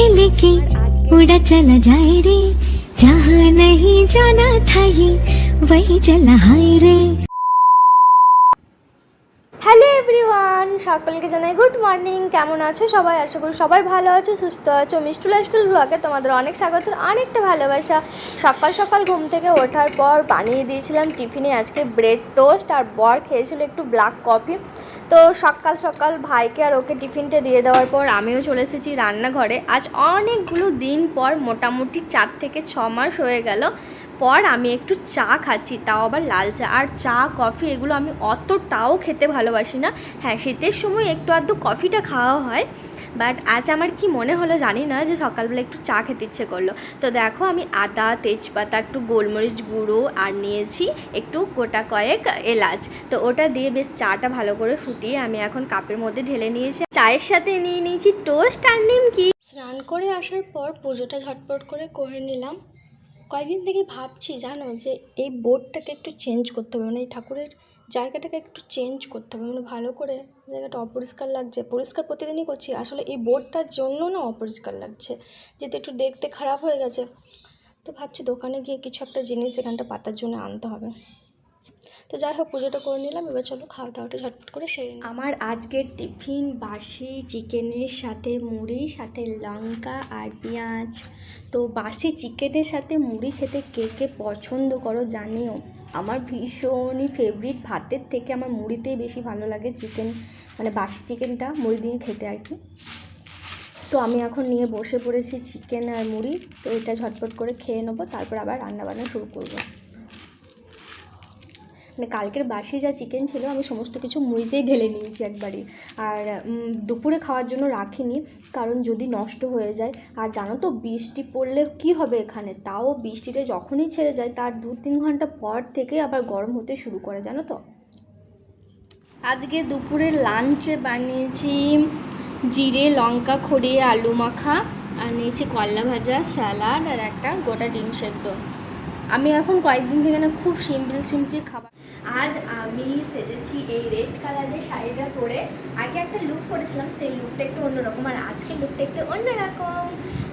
ফেলে কি উড়া চলা যায় রে যাহা নহি জানা থাই ওই চলা হায় রে হ্যালো এভরিওয়ান সকালকে জানাই গুড মর্নিং কেমন আছো সবাই? আশা করি সবাই ভালো আছো, সুস্থ আছো। মিষ্টু লাইফস্টাইল ব্লগে তোমাদের অনেক স্বাগত, অনেকটা ভালোবাসা। সকাল সকাল ঘুম থেকে ওঠার পর বানিয়ে দিয়েছিলাম টিফিনে আজকে ব্রেড টোস্ট আর বর খেয়েছিল একটু ব্ল্যাক কফি তো সকাল সকাল ভাইকে আর ওকে টিফিনটা দিয়ে দেওয়ার পর আমিও চলে এসেছি রান্নাঘরে। আজ অনেকগুলো দিন পর মোটামুটি চার থেকে ছ মাস হয়ে গেল। পর আমি একটু চা খাচ্ছি, তাও আবার লাল চা। আর চা, কফি এগুলো আমি অতটাও খেতে ভালোবাসি না। হ্যাঁ শীতের সময় একটু আধটু কফিটা খাওয়া হয়। বাট আজ আমার কি মনে হলো জানি না, যে সকালবেলা একটু চা খেতে ইচ্ছে করল। তো দেখো আমি আদা, তেজপাতা, একটু গোলমরিচ গুঁড়ো আর নিয়েছি একটু গোটা কয়েক এলাচ। তো ওটা দিয়ে বেশ চাটা ভালো করে ফুটিয়ে আমি এখন কাপের মধ্যে ঢেলে নিয়েছি। চায়ের সাথে নিয়ে নিয়েছি টোস্ট আর নিমকি। স্নান করে আসার পর পুজোটা ঝটপট করে করে নিলাম। কয়েকদিন থেকে ভাবছি জানো যে এই বোর্ডটাকে একটু চেঞ্জ করতে হবে মানে এই ঠাকুরের জায়গাটাকে একটু চেঞ্জ করতে হবে। মানে ভালো করে জায়গাটা অপরিষ্কার লাগছে। পরিষ্কার প্রতিদিনই করছি। আসলে এই বোর্ডটার জন্য না অপরিষ্কার লাগছে। যেহেতু একটু দেখতে খারাপ হয়ে গেছে। তো ভাবছি দোকানে গিয়ে কিছু একটা জিনিস এখানটা পাতার জন্য আনতে হবে। তো যাই হোক, পুজোটা করে নিলাম। এবার চলো খাওয়া দাওয়াটা ঝটপট করে সেরে আমার আজকের টিফিন বাসি, চিকেনের সাথে মুড়ি, সাথে লঙ্কা আর পেঁয়াজ। তো বাসি চিকেনের সাথে মুড়ি খেতে কে কে পছন্দ করো জানিও। আমার ভীষণই ফেভারিট ভাতের থেকে আমার মুড়িতেই বেশি ভালো লাগে চিকেন মানে বাসি চিকেনটা, মুড়ি দিয়ে খেতে আর কি। তো আমি এখন নিয়ে বসে পড়েছি চিকেন আর মুড়ি। তো এটা ঝটপট করে খেয়ে নেব, তারপর আবার রান্না বান্না শুরু করব। মানে কালকের বাসি যা চিকেন ছিল, আমি সমস্ত কিছু মুড়িতেই ঢেলে নিয়েছি একবারই আর দুপুরে খাওয়ার জন্য রাখিনি, কারণ যদি নষ্ট হয়ে যায়, আর জানো তো বৃষ্টি পড়লে কি হবে এখানে? তাও বৃষ্টিটা যখনই ছেড়ে যায়, তার দু তিন ঘণ্টা পর থেকে আবার গরম হতে শুরু করে, জানো তো। আজকে দুপুরে লাঞ্চে বানিয়েছি জিরে, লঙ্কা খড়িয়ে আলু মাখা, আর নিয়েছি করলা ভাজা, স্যালাড, আর একটা গোটা ডিম সেদ্ধ। আমি এখন কয়েকদিন থেকে না খুব সিম্পল সিম্পল খাবার আজ আমি সেজেছি এই রেড কালারের শাড়িটা পরে। আগে একটা লুক করেছিলাম, সেই লুকটা একটু অন্যরকম, আর আজকে লুকটা একটু অন্যরকম।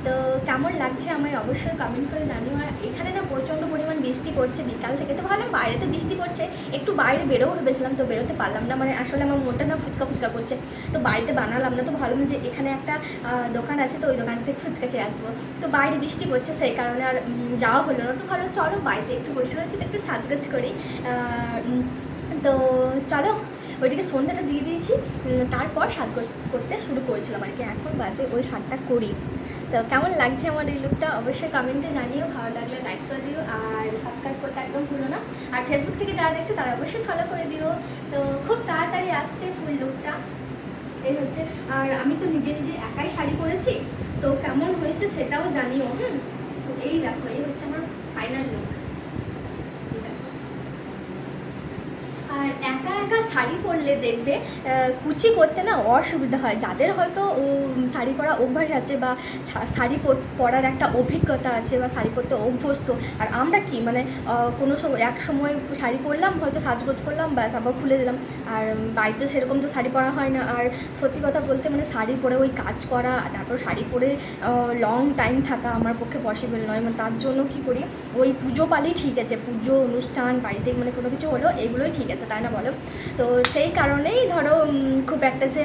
তো কেমন লাগছে আমায় অবশ্যই কমেন্ট করে জানিও। আর এখানে না প্রচণ্ড পরিমাণ বৃষ্টি পড়ছে বিকাল থেকে। তো ভালো বাইরে তো বৃষ্টি পড়ছে, একটু বাইরে বেরোও ভেবেছিলাম, তো বেরোতে পারলাম না। মানে আসলে আমার মনটা না ফুচকা ফুচকা করছে। তো বাড়িতে বানালাম না, তো ভাবলাম যে এখানে একটা দোকান আছে, তো ওই দোকান থেকে ফুচকা খেয়ে আসব। তো বাইরে বৃষ্টি পড়ছে, সেই কারণে আর যাওয়া হলো না। তো ভালো চলো বাড়িতে একটু বসে রয়েছি, তো একটু সাজগোজ করি। তো চলো, ওইদিকে সন্ধ্যাটা দিয়ে দিয়েছি। তারপর সাজগোজ করতে শুরু করেছিলাম আর কি। এখন বাজে ওই সাতটা করি তো কেমন লাগছে আমার এই লুকটা অবশ্যই কমেন্টে জানিও, ভালো লাগলে লাইক করে দিও, আর সাবস্ক্রাইব করতে একদম ভুলো না। আর ফেসবুক থেকে যারা দেখছ, তারা অবশ্যই ফলো করে দিও। তো খুব তাড়াতাড়ি আসছে ফুল লুকটা এই হচ্ছে। আর আমি তো নিজে নিজে একাই শাড়ি পরেছি, তো কেমন হয়েছে সেটাও জানিও, হুম? তো এই দেখো, এই হচ্ছে আমার ফাইনাল লুক আর একা একা শাড়ি পরলে দেখবে কুচি করতে না অসুবিধা হয়। যাদের হয়তো শাড়ি পরা অভ্যাস আছে বা শাড়ি পরার একটা অভিজ্ঞতা আছে বা শাড়ি পরতে অভ্যস্ত, আর আমরা কি মানে কোনো সময় এক সময় শাড়ি পরলাম, হয়তো সাজগোজ করলাম, ব্যাস, আবার খুলে দিলাম। আর বাড়িতে সেরকম তো শাড়ি পরা হয় না। আর সত্যি কথা বলতে মানে শাড়ি পরে ওই কাজ করা তারপর শাড়ি পরে লং টাইম থাকা আমার পক্ষে পসিবল নয়। মানে তার জন্য কি করি, ওই পুজো পালেই ঠিক আছে। পুজো, অনুষ্ঠান, বাড়িতে মানে কোনো কিছু হলো এগুলোই ঠিক আছে, তাই না বলো? তো সেই কারণেই ধরো খুব একটা যে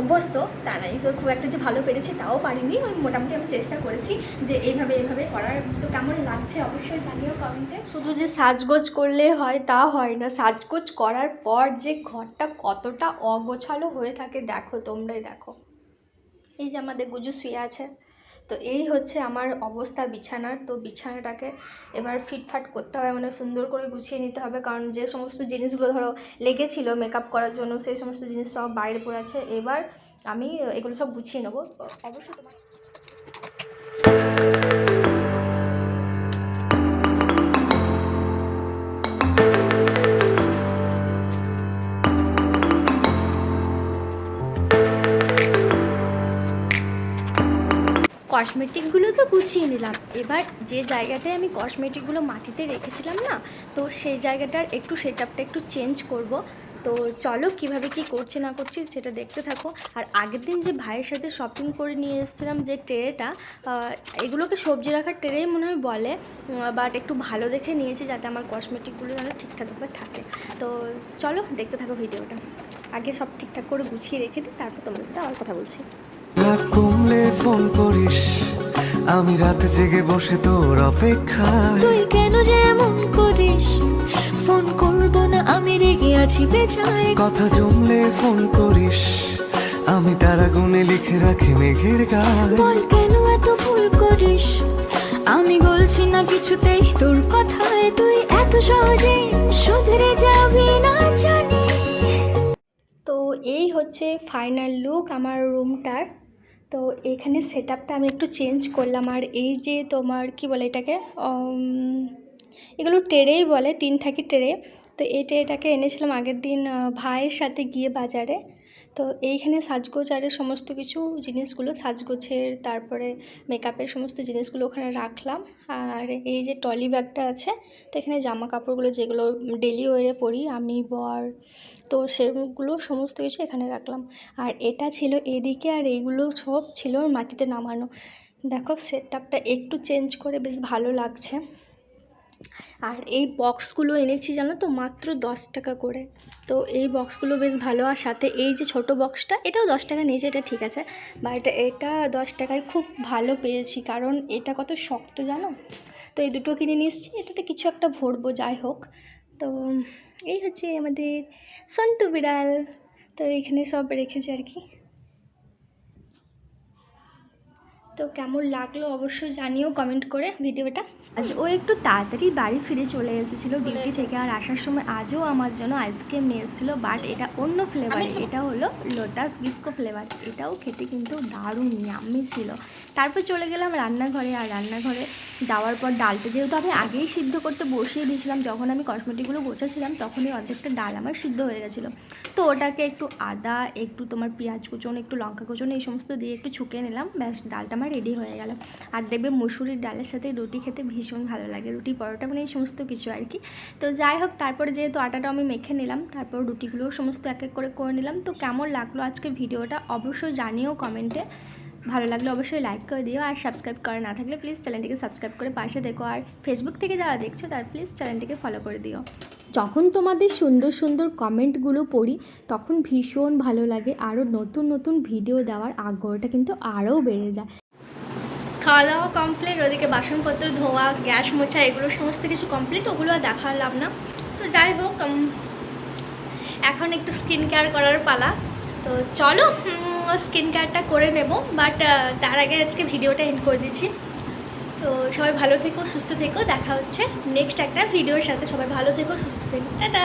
অভ্যস্ত তা নাই তো খুব একটা যে ভালো পেরেছি তাও পারিনি। ওই মোটামুটি আমি চেষ্টা করেছি যে এইভাবে এইভাবে করার। তো কেমন লাগছে অবশ্যই জানিও কমেন্টে শুধু যে সাজগোজ করলে হয় তা হয় না, সাজগোজ করার পর যে ঘরটা কতটা অগোছালো হয়ে থাকে, দেখো তোমরাই দেখো। এই যে আমাদের গুজু শুয়ে আছে। তো এই হচ্ছে আমার অবস্থা বিছানার। তো বিছানাটাকে এবার ফিটফাট করতে হবে মানে সুন্দর করে গুছিয়ে নিতে হবে। কারণ যে সমস্ত জিনিসগুলো ধরো লেগেছিলো মেকআপ করার জন্য, সেই সমস্ত জিনিস সব বাইরে পড়ে আছে। এবার আমি এগুলো সব গুছিয়ে নেব। অবশ্যই তোমার কসমেটিকগুলো তো গুছিয়ে নিলাম। এবার যে জায়গাটায় আমি কসমেটিকগুলো মাটিতে রেখেছিলাম না, তো সেই জায়গাটার একটু সেটআপটা একটু চেঞ্জ করব। তো চলো কীভাবে কি করছে না করছি সেটা দেখতে থাকো। আর আগের দিন যে ভাইয়ের সাথে শপিং করে নিয়ে এসেছিলাম যে ট্রেটা এগুলোকে সবজি রাখার ট্রেই মনে হয় বলে বাট একটু ভালো দেখে নিয়েছি যাতে আমার কসমেটিকগুলো যেন ঠিকঠাকভাবে থাকে। তো চলো দেখতে থাকো ভিডিওটা। আগে সব ঠিকঠাক করে গুছিয়ে রেখে দিই, তারপর তোমার সাথে আবার কথা বলছি। কমলে ফোন করিস। আমি রাত জেগে বসে তোর অপেক্ষায়। তুই কেন যে এমন করিস? ফোন করব না আমি রেগে আছি বেজায় কথা জমলে ফোন করিস। আমি তারা গুনে লিখে রাখি মেঘের গায়ে। বল কেন এত ভুল করিস? আমি বলছি না কিছুতেই তোর কথায়। তুই এত সহজে শুধরে যাবি না জানি তো এই হচ্ছে ফাইনাল লুক আমার রুমটার তো এখানে সেট আমি একটু চেঞ্জ করলাম। আর এই যে তোমার কি বলে এটাকে? এগুলো টেরেই বলে, তিন থাকি টেরে। তো এই টেরেটাকে এনেছিলাম আগের দিন ভাইয়ের সাথে গিয়ে বাজারে। তো এইখানে সাজগোজারের সমস্ত কিছু জিনিসগুলো, সাজগোছের, তারপরে মেকআপের সমস্ত জিনিসগুলো ওখানে রাখলাম। আর এই যে টলি ব্যাগটা আছে, তো এখানে জামা কাপড়গুলো যেগুলো ডেলি ওয়ারে পরি, আমি, বর, তো সেগুলো সমস্ত কিছু এখানে রাখলাম। আর এটা ছিল এদিকে, আর এইগুলো সব ছিল মাটিতে নামানো। দেখো সেটআপটা একটু চেঞ্জ করে বেশ ভালো লাগছে। আর এই বক্সগুলো এনেছি জানো তো মাত্র দশ টাকা করে। তো এই বক্সগুলো বেশ ভালো আর সাথে এই যে ছোট বক্সটা এটাও দশ টাকা নিয়েছে, এটা ঠিক আছে। বাট এটা দশ টাকায় খুব ভালো পেয়েছি, কারণ এটা কত শক্ত জানো? তো এই দুটো কিনে নিয়ে এসেছি, এটাতে কিছু একটা ভরবো, যাই হোক। তো এই হচ্ছে আমাদের সন্টু বিড়াল। তো এখানে সব রেখেছি আর কি। তো কেমন লাগল অবশ্যই জানিও কমেন্ট করে ভিডিওটা। আজ ও একটু তাড়াতাড়ি বাড়ি ফিরে চলে এসেছিল ডিউটি থেকে আর আসার সময় আজও আমার জন্য আইসক্রিম নিয়ে এসেছিল বাট এটা অন্য ফ্লেভার এটা হলো লোটাস বিস্কো ফ্লেভার এটাও খেতে কিন্তু দারুণ ইয়াম্মি ছিল। তারপর চলে গেলাম রান্নাঘরে। আর রান্নাঘরে যাওয়ার পর ডালটা যেহেতু আমি আগেই সিদ্ধ করতে বসিয়ে দিয়েছিলাম, যখন আমি কসমেটিকগুলো গোছাছিলাম, তখনই অর্ধেকটা ডাল আমার সিদ্ধ হয়ে গেছিল। তো ওটাকে একটু আদা, একটু তোমার পেঁয়াজ কুচন, একটু লঙ্কা কুচন, এই সমস্ত দিয়ে একটু ছুকে নিলাম, ব্যাস ডালটা আমার রেডি হয়ে গেল। আর দেখবে মুসুরির ডালের সাথে রুটি খেতে ভীষণ ভালো লাগে, রুটি, পরোটা মানে এই সমস্ত কিছু আর কি। তো যাই হোক, তারপরে যেহেতু আটাটা আমি মেখে নিলাম, তারপর রুটিগুলোও সমস্ত এক এক করে করে নিলাম। তো কেমন লাগল আজকে ভিডিওটা অবশ্যই জানিও কমেন্টে। ভালো লাগলে অবশ্যই লাইক করে দিও আর সাবস্ক্রাইব করা না থাকলে প্লিজ চ্যানেলটিকে সাবস্ক্রাইব করে পাশে দেখো আর ফেসবুক থেকে যারা দেখছ তারা প্লিজ চ্যানেলটিকে ফলো করে দিও। যখন তোমাদের সুন্দর সুন্দর কমেন্টগুলো পড়ি তখন ভীষণ ভালো লাগে। আরও নতুন নতুন ভিডিও দেওয়ার আগ্রহটা কিন্তু আরও বেড়ে যায়। খাওয়া দাওয়া কমপ্লিট ওদিকে বাসনপত্র ধোয়া গ্যাস মোছা এগুলো সমস্ত কিছু কমপ্লিট ওগুলো আর দেখালাম না। তো যাই হোক এখন একটু স্কিন কেয়ার করার পালা। তো চলো স্কিন কেয়ারটা করে নেব বাট তার আগে আজকে ভিডিওটা এন্ড করে দিচ্ছি। তো সবাই ভালো থেকো, সুস্থ থেকো, দেখা হচ্ছে নেক্সট একটা ভিডিওর সাথে। সবাই ভালো থেকো, সুস্থ থেকো। টাটা!